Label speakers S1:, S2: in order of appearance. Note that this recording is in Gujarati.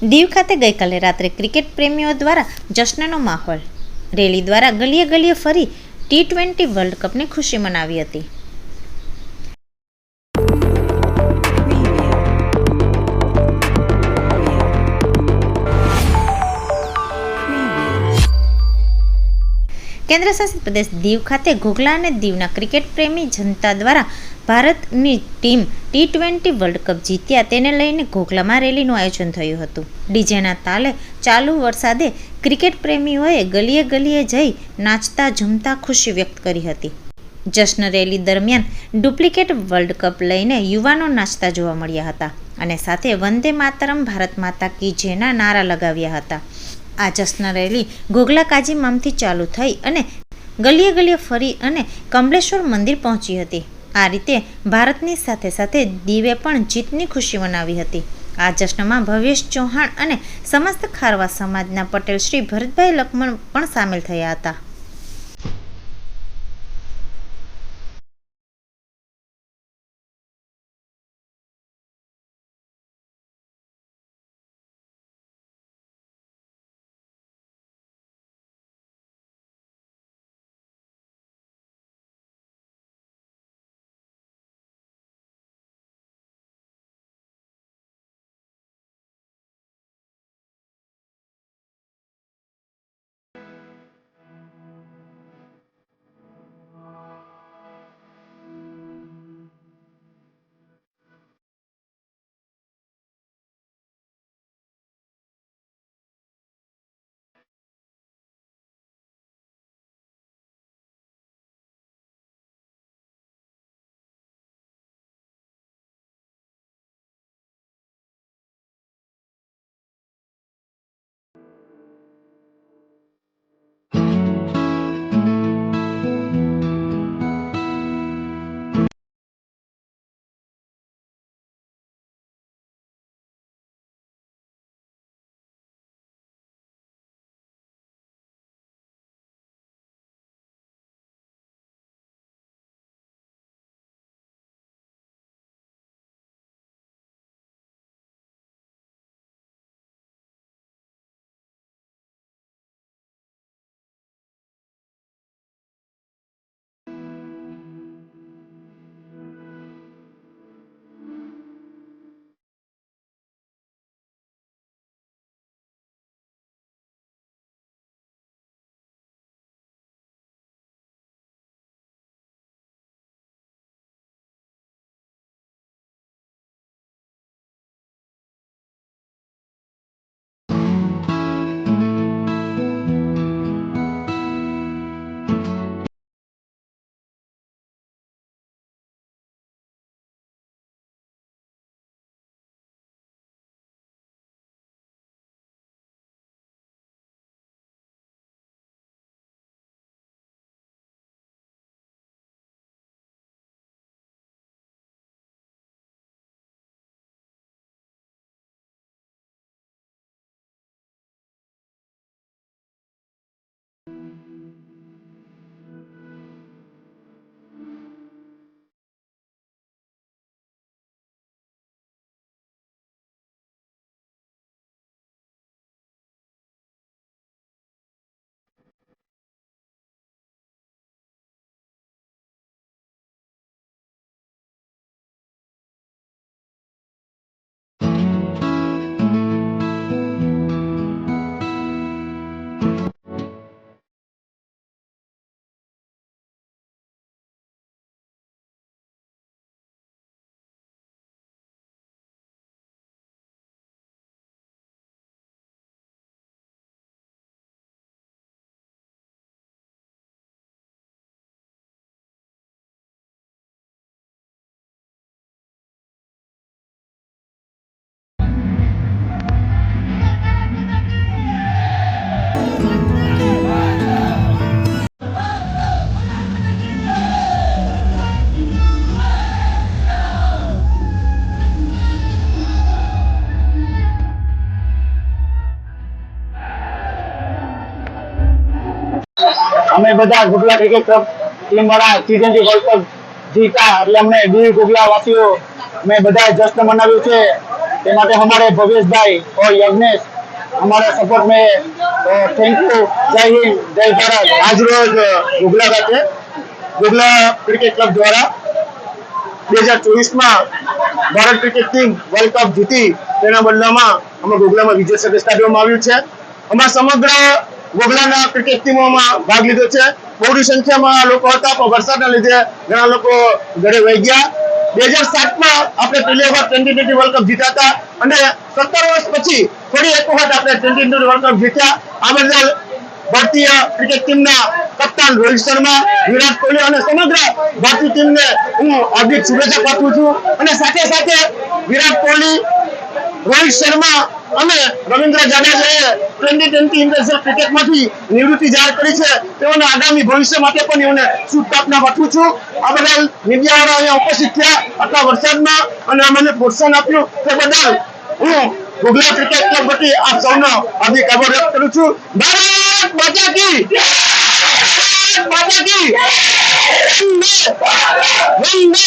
S1: દીવ ખાતે ગઈકાલે રાત્રે ક્રિકેટ પ્રેમીઓ દ્વારા જશ્નનો માહોલ. રેલી દ્વારા ગલીએ ગલીએ ફરી ટી ટ્વેન્ટી વર્લ્ડ કપની ખુશી મનાવી હતી. કેન્દ્રશાસિત પ્રદેશ દીવ ખાતે ઘોઘલા અને દીવના ક્રિકેટ પ્રેમી જનતા દ્વારા ભારતની team T twenty world cup જીત્યા તેને લઈને ઘોઘલામાં રેલીનું આયોજન થયું હતું. ડીજેના તાલે ચાલુ વરસાદે ક્રિકેટ પ્રેમીઓએ ગલીએ ગલીએ જઈ નાચતા ઝૂમતા ખુશી વ્યક્ત કરી હતી. જશ્ન રેલી દરમિયાન ડુપ્લિકેટ વર્લ્ડ કપ લઈને યુવાનો નાચતા જોવા મળ્યા હતા અને સાથે વંદે માતરમ, ભારત માતા કી જેના નારા લગાવ્યા હતા. આ જશ્ન રેલી ઘોઘલા કાજીમામથી ચાલુ થઈ અને ગલીએ ગલીએ ફરી અને કમલેશ્વર મંદિર પહોંચી હતી. આ રીતે ભારતની સાથે સાથે દીવે પણ જીતની ખુશી મનાવી હતી. આ જશ્નમાં ભવ્યેશ ચૌહાણ અને સમસ્ત ખારવા સમાજના પટેલ શ્રી ભરતભાઈ લક્ષ્મણ પણ સામેલ થયા હતા.
S2: અમે બધા ગુટલા ક્રિકેટ ક્લબ ટીમ વાળા ટી ટ્વેન્ટી વર્લ્ડ કપ જીતા એટલે અમને દીવ ગુગલા વાસીઓ અમે બધા જશ્ન મનાવ્યું છે. તે માટે અમારે ભવેશભાઈ ઓ યજ્ઞેશ, અમારા સપોર્ટ મેં થેન્ક યુ જય હિન્દ, જય ભારત. આજ રોજ ગુગલા ખાતે, ગુગલા ક્રિકેટ ક્લબ દ્વારા બે હજાર ચોવીસમાં Bharat cricket team world cup જીતી. તેના બદલામાં અમે ગુગલામાં વિજય સદસ્ય આપવામાં આવ્યું છે. અમારા સમગ્ર ગોગલાના ક્રિકેટ ટીમોમાં ભાગ લીધો છે. બહુની સંખ્યામાં લોકો હતા, પણ વરસાદના લીધે ઘણા લોકો ઘરે વહી ગયા. બે હજાર સાતમાં આપણે પહેલી વખત ટ્વેન્ટી ટ્વેન્ટી વર્લ્ડ કપ જીત્યા હતા અને સત્તર વર્ષ પછી ફરી એક વખત આપણે ટ્વેન્ટી ટ્વેન્ટી વર્લ્ડ કપ જીત્યા. આ ભારતીય ક્રિકેટ ટીમના કપ્તાન રોહિત શર્મા, વિરાટ કોહલી અને સમગ્ર ભારતીય ટીમને હું હાર્દિક શુભેચ્છા પાઠવું છું. અને સાથે સાથે વિરાટ કોહલી, રોહિત શર્મા અને રવિન્દ્ર જાડેજાએ ટ્વેન્ટી ટ્વેન્ટી ઇન્ટરનેશનલ ક્રિકેટમાંથી નિવૃત્તિ જાહેર કરી છે, તેઓના આગામી ભવિષ્ય માટે પણ એઓને શુભકામના પાઠવું છું. આ બદલ મીડિયાવાળા અહીંયા ઉપસ્થિત થયા, આટલા વરસાદમાં, અને અમને પ્રોત્સાહન આપ્યું. તે બદલ હું ગુગલા ક્રિકેટ ક્લબ વતી આપ સૌનો હાર્દિક આભાર વ્યક્ત કરું છું. ભારત માતા કી! માતા કી! વંદે!